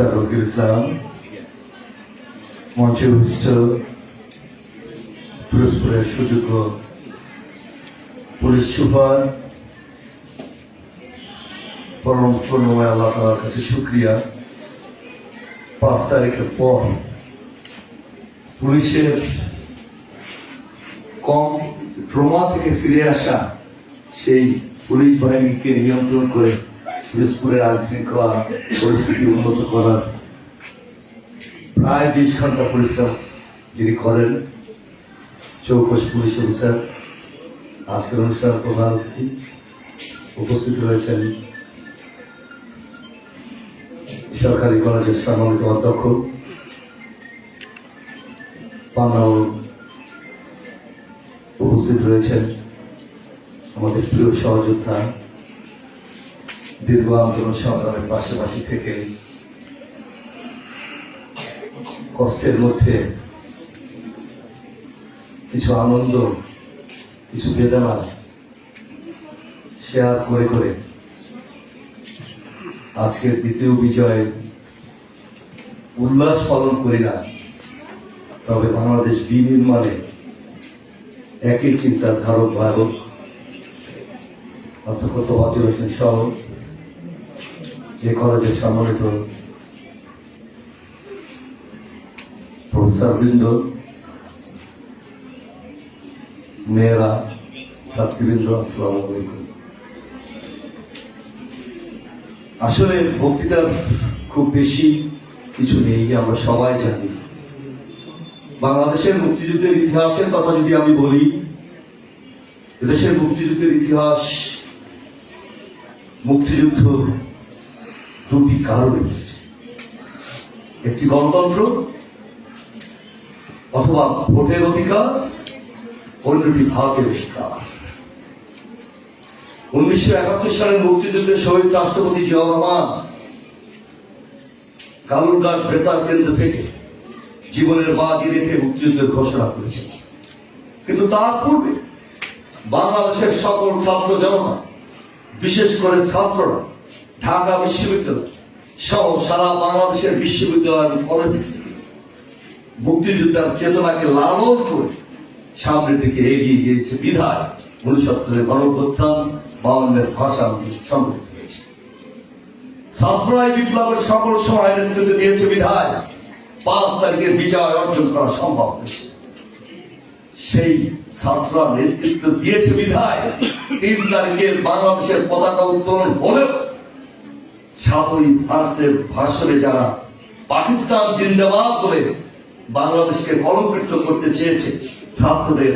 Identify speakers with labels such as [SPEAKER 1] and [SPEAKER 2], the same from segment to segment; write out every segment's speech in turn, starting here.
[SPEAKER 1] Professor Rafiqul Islam মঞ্চে উপস্থিত পিরোজপুরের সুযোগ্য পুলিশ সুপার পরম পূর্ণময় আল্লাহ তালার কাছে শুক্রিয়া পাঁচ তারিখের পর পুলিশের কম ট্রমা থেকে ফিরে আসা সেই পুলিশ বাহিনীকে নিয়ন্ত্রণ করে পিরোজপুরের আইন শৃঙ্খলা পরিস্থিতি উন্নত করার প্রায় বিশ ঘণ্টা পরিশ্রম যিনি করেন চৌকশ পুলিশ অফিসার। আজকের অনুষ্ঠান প্রধান অতিথি উপস্থিত রয়েছেন। সরকারি কলেজের সম্মানিত অধ্যক্ষ পানাল উপস্থিত রয়েছেন। আমাদের প্রিয় সহযোদ্ধা দীর্ঘ আন্দোলন সংগ্রামের পাশাপাশি থেকে কষ্টের মধ্যে কিছু আনন্দ, কিছু বেদনা শেয়ার করে করে আজকের দ্বিতীয় বিজয়ে উল্লাস পালন করি না। তবে বাংলাদেশ বিনির্মাণে একই চিন্তার ধারক বাহক অধ্যক্ষ ওয়াজির হোসেন সহ যে কলেজের সম্মানিত প্রফেসর বৃন্দ মেয়েরা, ছাত্রীবৃন্দ, আসসালাম আলাইকুম। আসলে বক্তৃতার খুব বেশি কিছু নেই, আমরা সবাই জানি। বাংলাদেশের মুক্তিযুদ্ধের ইতিহাসের কথা যদি আমি বলি দেশের মুক্তিযুদ্ধের ইতিহাস, মুক্তিযুদ্ধ দুটি কারণে হয়েছে একটি গণতন্ত্র, অথবা ভোটের অধিকার, অন্যটি ভারতের অধিকার। উনিশশো একাত্তর সালের মুক্তিযুদ্ধের শহীদ রাষ্ট্রপতি জিয়া রহমান কালুরঘাট কেন্দ্র থেকে জীবনের বাজি রেখে মুক্তিযুদ্ধের ঘোষণা করেছেন। কিন্তু তার পূর্বে বাংলাদেশের সকল ছাত্র জনতা, বিশেষ করে ছাত্ররা ঢাকা বিশ্ববিদ্যালয় সহ সারা বাংলাদেশের বিশ্ববিদ্যালয় কলেজ মুক্তিযোদ্ধার চেতনাকে লালন করে সামনের দিকে এগিয়ে গিয়েছে বিধায় উনসত্তরের গণপ্রত্যান বাউন্নের ভাষা সংগঠিত হয়েছে। ছাত্ররাই বিপ্লবের সকল সময় নেতৃত্ব দিয়েছে বিধায়। পাঁচ তারিখের বিজয় অর্জন করা সম্ভব হয়েছে। সেই ছাত্ররা নেতৃত্ব দিয়েছে বিধায়। তিন তারিখের বাংলাদেশের পতাকা উত্তোলন হলেও সাতই মার্চের ভাষণে যারা পাকিস্তান জিন্দাবাদ বলে বাংলাদেশকে কলঙ্কিত করতে চেয়েছে, ছাত্রদের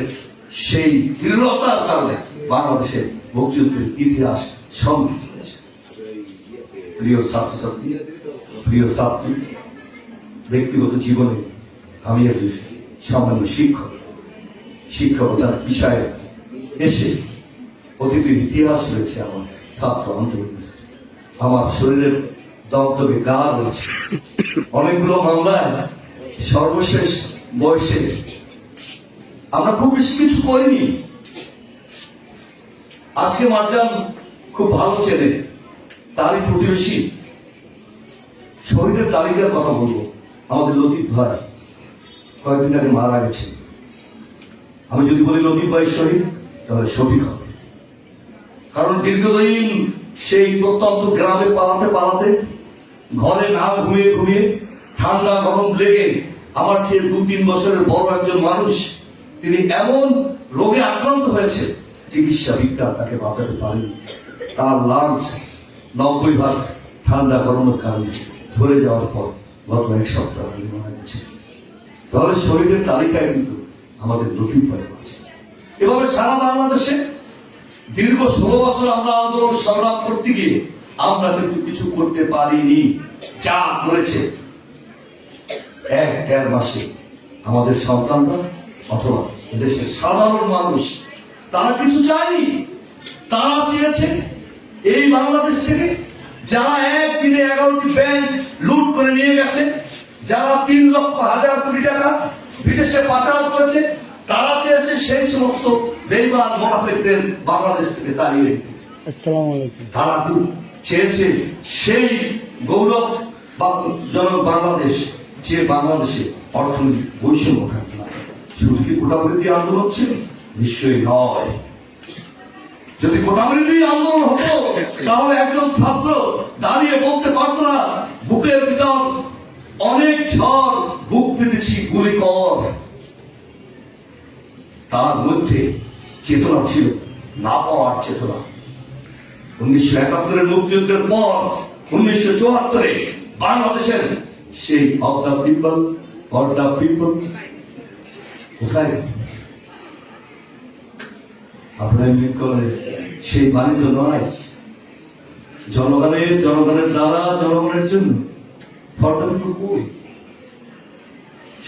[SPEAKER 1] সেই দৃঢ়তার কারণে বাংলাদেশের মুক্তিযুদ্ধের ইতিহাস সমৃদ্ধ হয়েছে। প্রিয় ছাত্রছাত্রী, প্রিয় ছাত্রী, ব্যক্তিগত জীবনে আমি একজন সামান্য শিক্ষক। শিক্ষকতার বিষয়ে এসে অতীতের ইতিহাস রয়েছে আমার ছাত্র আন্দোলন আমার শরীরের দমদমে গা রয়েছে। অনেকগুলো মামলায় সর্বশেষ বয়সে আমরা খুব বেশি কিছু করিনি। আজকে মারজান খুব ভালো চেনে তারই প্রতিবেশী। শহীদের তালিকার কথা বলব। আমাদের লতিফ ভাই কয়েকদিন আগে মারা গেছে। আমি যদি বলি লতিফ ভাই শহীদ, তাহলে সঠিক হবে। কারণ দীর্ঘদিন সেই প্রত্যন্ত গ্রামে পালাতে পালাতে ঘরে না ঘুমিয়ে ঘুমিয়ে ঠান্ডা গরম লেগে আমার চেয়ে দু তিন বছরের বড় একজন মানুষ, তিনি এমন রোগে আক্রান্ত হয়েছে, চিকিৎসা বিজ্ঞান তাকে বাঁচাতে পারেনি। তার লাঞ্চ নব্বই ভাগ ঠান্ডা গরমের কারণে ধরে যাওয়ার পর গত এক সপ্তাহ মারা গেছে। তাহলে শহীদের তালিকায় কিন্তু আমাদের নতুন পরে আছে। এভাবে সারা বাংলাদেশে দীর্ঘ ষোলো বছর আমরা আন্দোলন সংগ্রাম করতে গিয়ে আমরা কিন্তু কিছু করতে পারিনি। যা করেছে। এক দেড় মাসে আমাদের সন্তানরা অথবা দেশের সাধারণ মানুষ, তারা কিছু চায়নি। তারা চেয়েছে এই বাংলাদেশ থেকে যারা একদিনে এগারোটি ব্যাংক লুট করে নিয়ে গেছে, যারা তিন লক্ষ হাজার কোটি টাকা বিদেশে পাচার করেছে তারা চেয়েছে সেই সমস্ত বেইমান মোনাফেকদের বাংলাদেশ থেকে তাড়িয়ে। তারা চেয়েছে সেই গৌরব জনক বাংলাদেশ যে বাংলাদেশে অর্থনৈতিক বৈষম্য থাকবে না শুধু কি কোটাবৃত্তি আন্দোলন ছিল নিশ্চয়ই নয়। যদি কোটাবৃত্তি আন্দোলন হতো তাহলে একজন ছাত্র দাঁড়িয়ে বলতে পারতো না বুকের ভিতর অনেক ঝড় বুক পেতেছি গুলি কর। তার মধ্যে চেতনা ছিল, না পাওয়ার চেতনা। উনিশশো একাত্তরের মুক্তিযুদ্ধের পর, উনিশশো চুয়াত্তরে বাংলাদেশের সেই of the people for the people কোথায়? আপনার করেন সেই বাণী তো নয়। জনগণের জনগণের দ্বারা, জনগণের জন্য। ফর দ্য পিপল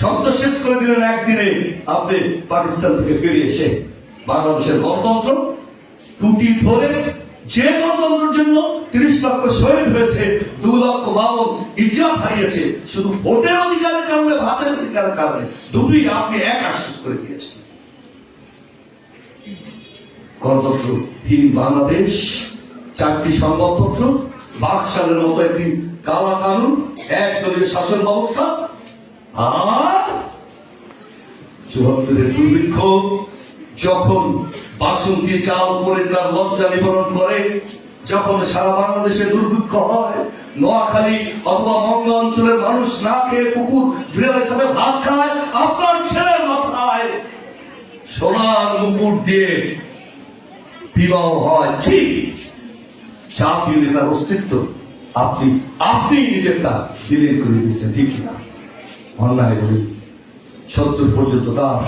[SPEAKER 1] শব্দ শেষ করে দিলেন একদিনে আপনি পাকিস্তান থেকে ফিরে এসে বাংলাদেশের গণতন্ত্র টুটি ধরে যে গণতন্ত্রের জন্য তিরিশ লক্ষ শহীদ হয়েছে, দু লক্ষ বাবন ইজ্জত হারিয়েছে, শুধু ভোটের অধিকারের কারণে, ভাতের অধিকারের কারণে দুটোই আপনি এক আশ্বাস করে দিয়েছেন। গণতন্ত্রহীন বাংলাদেশ, চারটি সংবাদপত্র, বাকশালের মতো একটি কালা কানুন একদলীয় শাসন ব্যবস্থা দুর্ভিক্ষ যখন বাসন্তী চাল করে তার লজ্জা করে, যখন সারা বাংলাদেশে দুর্ভিক্ষ হয়, নোয়াখালী অথবা অঞ্চলের মানুষ না খেয়ে কুকুর বিড়ালের সাথে ভাত খায়, আপনার ছেলের মাথায় সোনার মুকুট দিয়ে বিবাহ হয়। ঠিক জাতীয় নেতার অস্তিত্ব আপনি আপনি নিজেরটা বিলীন করে দিয়েছেন, ঠিক না অন্যায় বলি সত্তর পর্যন্ত তার